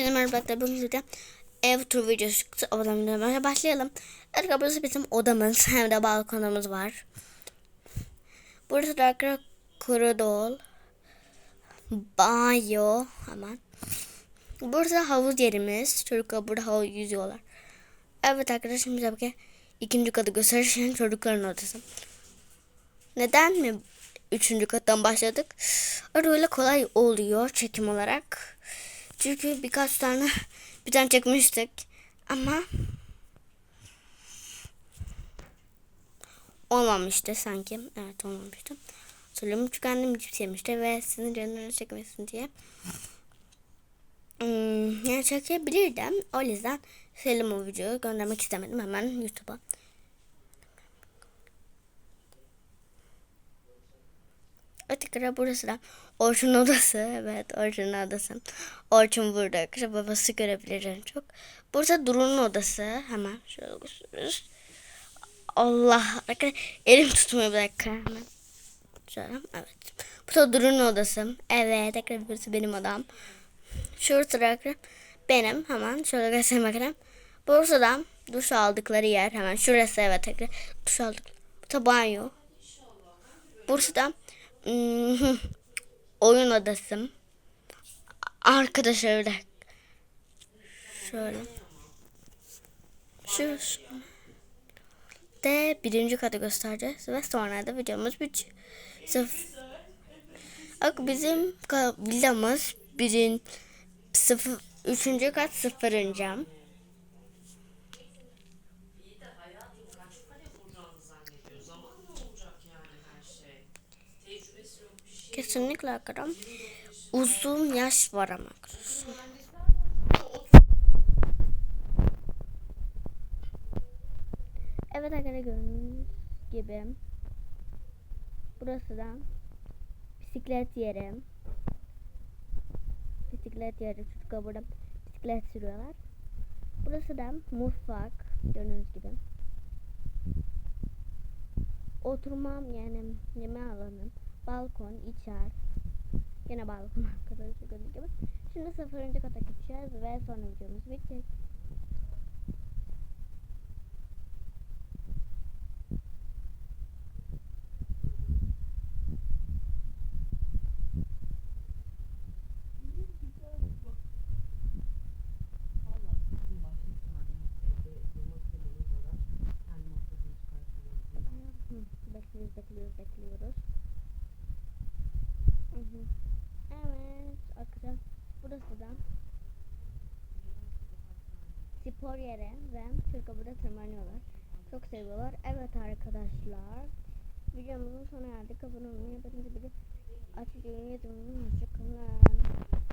Herkese merhaba arkadaşlar. Bugün ev tur videosu çıktı. Odalarımıza başlayalım. Arkadaşlar burası bizim odamız. Hem de balkonumuz var. Burası da arkadaşlar koridor. Banyo. Hemen. Burası da havuz yerimiz. Çocuklar burada havuz yüzüyorlar. Evet arkadaşlar şimdi bize bakın. ikinci katı gösterişen çocukların odası. Neden mi üçüncü kattan başladık? Öyle kolay oluyor çekim olarak. Çünkü birkaç tane bir tane çekmiştik. Ama olmamıştı sanki. Evet olmamıştı. Hatırlıyorum çünkü cips yemişti ve sizin canınızı çekmesin diye. Hmm, yani çekebilirdim. O yüzden Selim o videoyu göndermek istemedim hemen YouTube'a. Ötekara burası da Orçun odası. Evet Orçun'un odası. Orçun burada. Arkadaşlar babası görebilir en çok. Burası Duru'nun odası. Hemen şöyle gösteririz. Allah. Arkadaşlar elim tutmuyor bir dakika. Hemen. Şöyle. Evet. Bu da Duru'nun odası. Evet. Tekrar burası benim odam. Şurası da arkadaşlar benim. Hemen şöyle göstereyim bakalım. Burası da duş aldıkları yer. Hemen şurası evet tekrar duş aldık. Bu da banyo. Burası da oyun odası. Arkada şöyle. Şöyle. Şu, şu. De birinci katı göstereceğiz ve sonra da videomuz bitiyor. Sıf bizim villamız birin sıfır, üçüncü kat sıfırıncı. Kesinlikle arkadaşım. Uzun yaş var ama. Evet arkadaşlar gördüğünüz gibi. Burası da bisiklet yeri. Bisiklet yeri. Çocuklar burada bisiklet sürüyorlar. Burası da mutfak. Gördüğünüz gibi. Oturmam yani yeme alanı. Balkon, içer. Yine balkon arkadaşlar gördüğünüz gibi. Şimdi sıfırıncı kata gideceğiz ve sonra videomuz bitecek. Vallahi bizim başka ihtimalle evde durmak istememiz olarak kendi masrafını çıkartmamız Hı, bekliyoruz, bekliyoruz, bekliyoruz. Evet, arkadaşlar burası da spor yeri ve çocuklar burada tırmanıyorlar. Çok seviyorlar. Evet arkadaşlar, videomuzun sonuna geldik. Abone olmayı, bir açık yayın yazımını